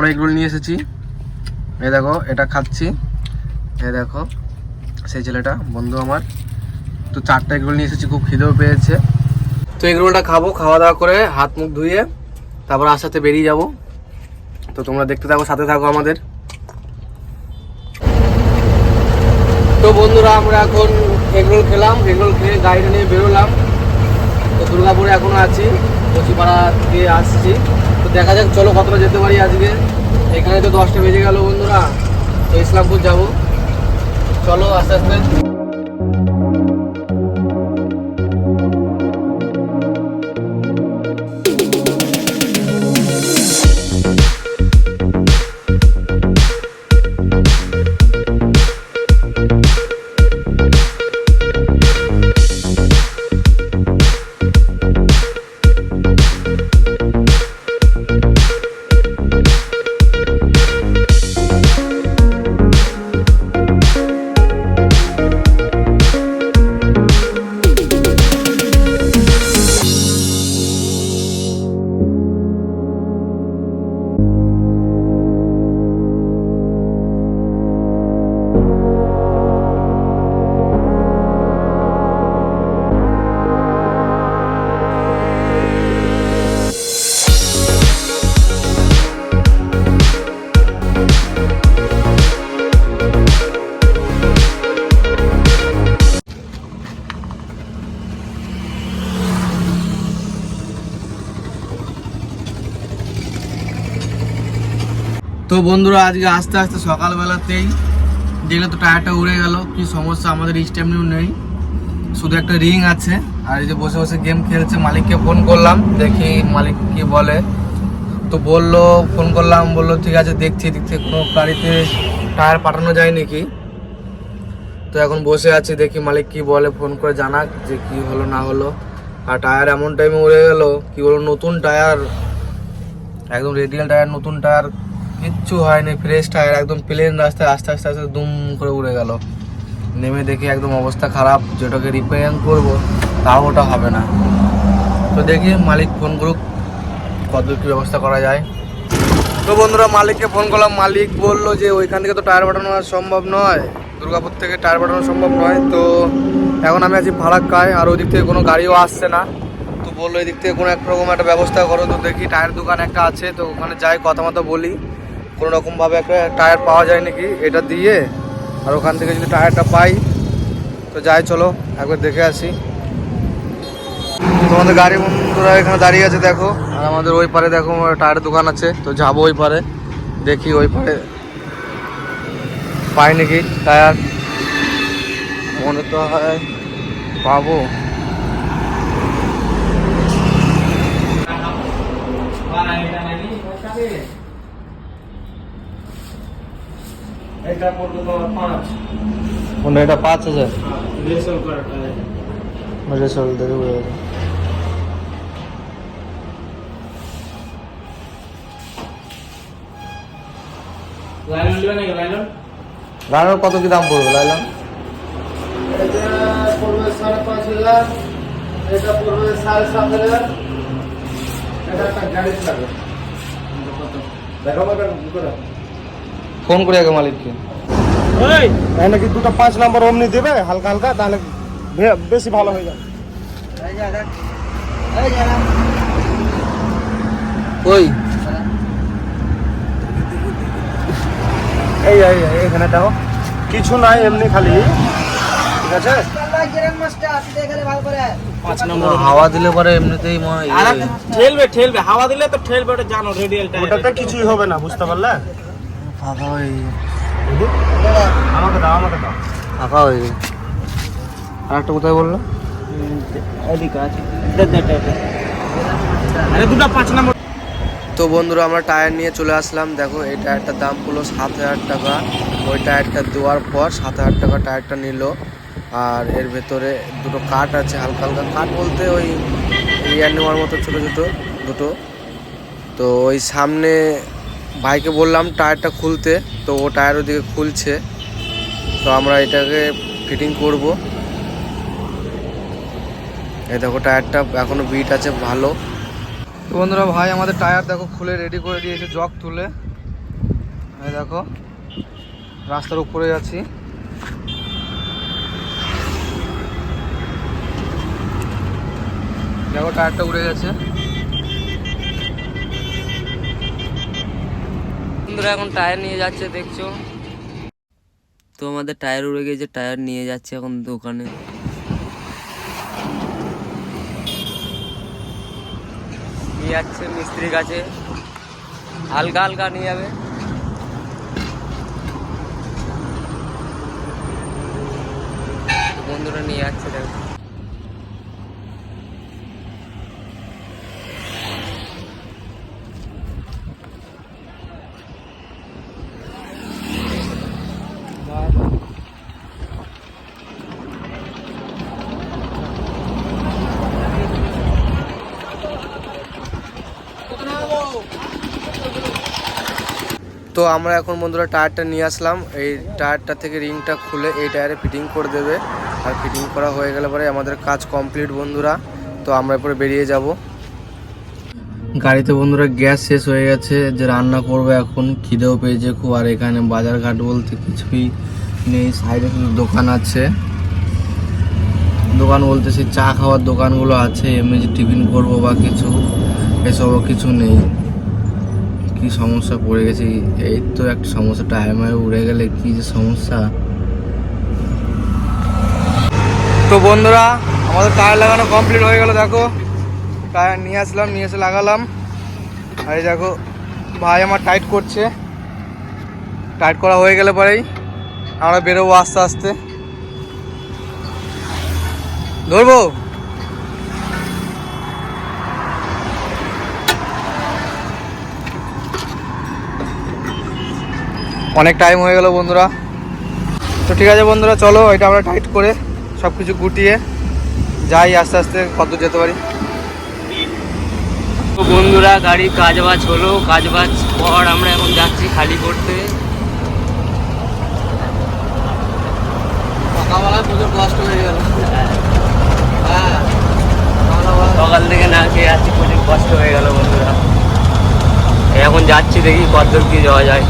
আমরা এগরোল নিয়ে এসেছি। এ দেখো, এটা খাচ্ছি। এ দেখো, সেই ছেলেটা, বন্ধু আমার। তো চারটা এগরোল নিয়ে এসেছি, খুব খিদেও পেয়েছে। তো এগরোলটা খাব, খাওয়া দাওয়া করে হাত মুখ ধুয়ে, তারপর আস্তে আস্তে বেরিয়ে যাব। তো তোমরা দেখতে থাকো, সাথে থাকো আমাদের। তো বন্ধুরা, আমরা এখন এগরোল খেলাম, এগরোল খেয়ে গাড়িটা নিয়ে বেরোলাম। তো দুর্গাপুরে এখনও আছি কচিপাড়া দিয়ে আসছি। দেখা যাক, চলো কতটা যেতে পারি আজকে। এখানে তো দশটা বেজে গেল বন্ধুরা, তো ইসলামপুর যাব। চলো আস্তে আস্তে। বন্ধুরা, আজকে আস্তে আস্তে সকালবেলাতেই দেখলে তো টায়ারটা উড়ে গেল। কি সমস্যা, আমাদের স্টেমনিও নেই। শুধু একটা রিং আছে। আর এই যে বসে বসে গেম খেলছে, মালিককে ফোন করলাম। দেখি মালিক কি বলে। তো বলল, ফোন করলাম, বলল, ঠিক আছে, দেখছি দেখছি, কোনো গাড়িতে টায়ার পাঠানো যায় নাকি? তো এখন বসে আছি, দেখি মালিক কি বলে, ফোন করে জানাক যে কি হলো, না হলো। আর টায়ার এমন টাইমে উড়ে গেল, কি বলো নতুন টায়ার, একদম রেডিয়াল টায়ার, নতুন টায়ার কিচ্ছু হয়নি ফ্রেশ টায়ার একদম প্লেন রাস্তায় আস্তে আস্তে আস্তে দুম করে উড়ে গেল। নেমে দেখি একদম অবস্থা খারাপ, যেটাকে রিপেয়ারিং করব, তাও ওটা হবে না। তো দেখি মালিক ফোন করুক কত কী ব্যবস্থা করা যায়। তো বন্ধুরা, মালিককে ফোন করলাম, মালিক বলল যে ওইখান থেকে তো টায়ার পাঠানো সম্ভব নয়। দুর্গাপুর থেকে টায়ার পাঠানো সম্ভব নয়, তো এখন আমি আছি ফারাক্কায়, আর ওই দিক থেকে কোনো গাড়িও আসছে না। তো বলল, এদিক থেকে কোনো এক রকম একটা ব্যবস্থা করো, তো দেখি টায়ার দোকান একটা আছে, তো ওখানে যাই কথা মতো বলি। কোনো রকমভাবে একটা টায়ার পাওয়া যায় নাকি, এটা দিয়ে আর ওখান থেকে যদি টায়ারটা পাই, তো যাই, চলো, একবার দেখে আসি। তোমাদের গাড়ি বন্ধুরা এখানে দাঁড়িয়ে আছে, দেখো। আর আমাদের ওই পারে, দেখো টায়ারের দোকান আছে, তো যাব ওই পারে। দেখি ওই পারে পাই নাকি টায়ার। মনে তো হয় পাবো। এটা পড়বে তোমার পাঁচ। কোনটা? এটা পাঁচ হাজার। রেশন করাটা রেসল দেখে বোঝা যাবে। লাইলন কত কি দাম পড়বে লাইলন? এটা পড়বে সাড়ে পাঁচ হাজার। এটা পড়বে সাড়ে সাত হাজার। এটা একটা গাড়ি লাগবে। দেখাবো করে? ফোন করে আগে মালিককে। ওই নাকি দুটো পাঁচ নাম্বার অমনি দেবে? হালকা হালকা তাহলে বেশি ভালো হয়ে যাবে। ওই। এই এখানে দেখো। কিছু নাই এমনি খালি। ঠিক আছে? হাওয়া দিলে পরে এমনিতেই ঠেলবে ঠেলবে হাওয়া দিলে তো ঠেলবে ওটা জানো রেডিয়াল ওটাতে কিছুই হবে না বুঝতে পারলে? ফাঁকা হয়ে। আমাকে দাও আমাকে দাও। ফাঁকা হয়ে গেছে আর একটা কোথায় বলল? এদিকে দুটো পাঁচ নম্বর। তো বন্ধুরা আমরা টায়ার নিয়ে চলে আসলাম। দেখো এই টায়ারটার দাম পড়ল সাত হাজার টাকা। ওই টায়ারটা দেওয়ার পর সাত হাজার টাকা টায়ারটা নিল। আর এর ভেতরে দুটো কাঠ আছে হালকা হালকা কাঠ বলতে ওই ইয়ার নেওয়ার মতো ছোটো ছোটো দুটো। তো ওই সামনে ভাইকে বললাম টায়ারটা খুলতে, তো ও টায়ার ওদিকে খুলছে। তো আমরা এটাকে ফিটিং করব। এই দেখো, টায়ারটা এখনও বিট আছে, ভালো। তো বন্ধুরা, ভাই, আমাদের টায়ার দেখো খুলে রেডি করে দিয়েছে, জগ তুলে। এই দেখো, রাস্তার উপরে আছি। দেখো, টায়ারটা উড়ে গেছে। বন্ধুরা এখন টায়ার নিয়ে যাচ্ছে, দেখছ? তো আমাদের টায়ার উড়ে গেছে, টায়ার নিয়ে যাচ্ছে এখন দোকানে। নিয়ে যাচ্ছে মিস্ত্রির কাছে। হালকা হালকা নিয়ে যাবে। বন্ধুরা নিয়ে যাচ্ছে, দেখো। তো আমরা এখন বন্ধুরা টায়ারটা নিয়ে আসলাম। এই টায়ারটা থেকে রিংটা খুলে এই টায়ারে ফিটিং করে দেবে। আর ফিটিং করা হয়ে গেলে পরে আমাদের কাজ কমপ্লিট বন্ধুরা। তো আমরা এরপরে বেরিয়ে যাব। গাড়িতে বন্ধুরা গ্যাস শেষ হয়ে গেছে, যে রান্না করবে এখন। খিদেও পেয়েছে খুব, আর এখানে বাজার ঘাট বলতে কিছুই নেই। সাইডে শুধু দোকান আছে। দোকান বলতে সেই চা খাওয়ার দোকানগুলো আছে। এমনি যে টিফিন করব বা কিছু, এসবও কিছু নেই। কি সমস্যা পড়ে গেছি? এই তো একটা সমস্যা টায়ার মায়ের উড়ে গেলে কি যে সমস্যা? তো বন্ধুরা, আমাদের টায়ার লাগানো কমপ্লিট হয়ে গেল, দেখো। টায়ার নিয়ে আসলাম, নিয়ে এসে লাগালাম। আর এই দেখো, ভাই আমার টাইট করছে। টাইট করা হয়ে গেলে পরেই আমরা বেরোবো আস্তে আস্তে। ধরবো? অনেক টাইম হয়ে গেল বন্ধুরা। তো ঠিক আছে বন্ধুরা চলো এটা আমরা টাইট করে সব কিছু গুটিয়ে যাই আস্তে আস্তে কত যেতে পারি। তো বন্ধুরা গাড়ি কাজ বাজ হলো কাজ বাজ পর আমরা এখন যাচ্ছি খালি করতে। প্রচুর কষ্ট হয়ে গেল। হ্যাঁ। সকাল থেকে না খেয়ে আছি প্রচুর কষ্ট হয়ে গেল বন্ধুরা। এখন যাচ্ছি দেখি কতদূর কি যাওয়া যায়।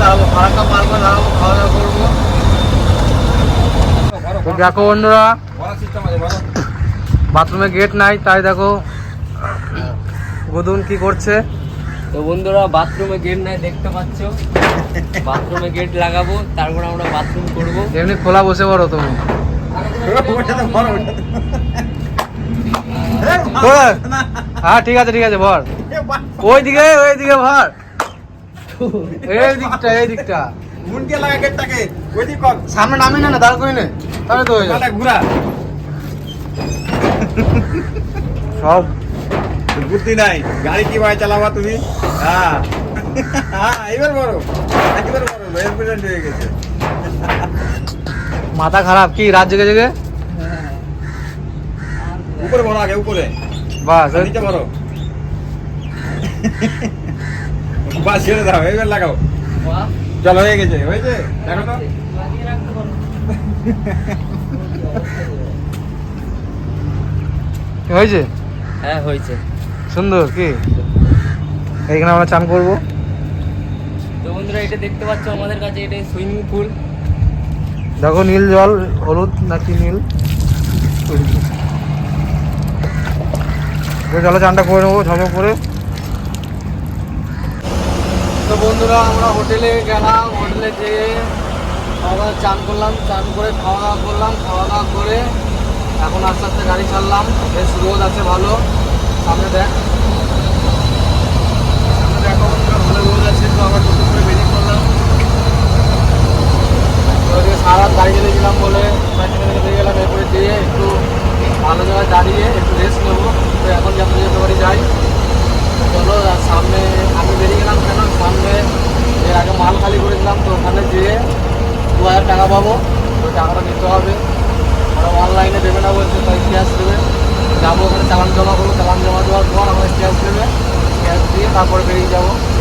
দাঁড়াবো ফারাক্কা পার দাঁড়াবো খাওয়া দাওয়া করব। তো দেখো বন্ধুরা বাথরুমে গেট নাই তাই দেখো গদুন কি করছে। তো বন্ধুরা বাথরুমে গেট নাই দেখতে পাচ্ছ। বাথরুমে গেট লাগাবো তারপর আমরা বাথরুম করব। এমনি খোলা বসে পড়ো তুমি? হ্যাঁ ঠিক আছে ঠিক আছে ভর ওই দিকে ওই দিকে ভর এই দিকটা এই দিকটা। সামনে নামি না না দাঁড় করি না। তাহলে তো হয়ে যাবে। সব। বুদ্ধি নাই। গাড়ি কীভাবে চালাবা তুমি? হ্যাঁ। হ্যাঁ এবার বড়। একেবারে বড়। এক্সিডেন্ট হয়ে গেছে। মাথা খারাপ কি? রাত জেগে জেগে? উপরে বড় আগে উপরে। বাস ওই- নিচে বড়। বাস ছেড়ে দাও এবার লাগাও। চলো হয়ে গেছে হয়েছে? দেখো তো। হয়েছে? হ্যাঁ হয়েছে। সুন্দর কি? এইখানে আমরা চান করব। তো বন্ধুরা এটা দেখতে পাচ্ছ আমাদের কাছে এটা সুইমিং পুল। দেখো নীল জল হলুদ নাকি নীল? চলো চানটা করে নেব ঝমক করে তো বন্ধুরা, আমরা হোটেলে গেলাম, হোটেলে যেয়ে খাওয়া চান করলাম, চান করে খাওয়া দাওয়া করলাম খাওয়া দাওয়া করে এখন আস্তে আস্তে গাড়ি ছাড়লাম। বেশ রোদ আছে ভালো। সামনে দেখ সামনে দেখো বন্ধুরা ভালো রোদ আছে তো আমরা টোটো করে বেরিয়ে পড়লাম তো ওদিকে সারা রাত দাঁড়িয়ে গেছিলাম বলে মেকানিকে দিয়ে গেলাম এরপরে দিয়ে একটু ভালো জায়গায় দাঁড়িয়ে একটু রেস্ট নেব তো এখন যাতে যেতে পারি যাই চলো আর সামনে আমি বেরিয়ে গেলাম কেন সামনে এর আগে মাল খালি করেছিলাম তো ওখানে যেয়ে দু হাজার টাকা পাবো তো টাকাটা নিতে হবে ওরা অনলাইনে দেবে না বলছে তাই ক্যাশ দেবে যাব ওখানে চালান জমা করব চালান জমা দেওয়ার পর আমার ক্যাশ দেবে ক্যাশ দিয়ে তারপরে বেরিয়ে যাব।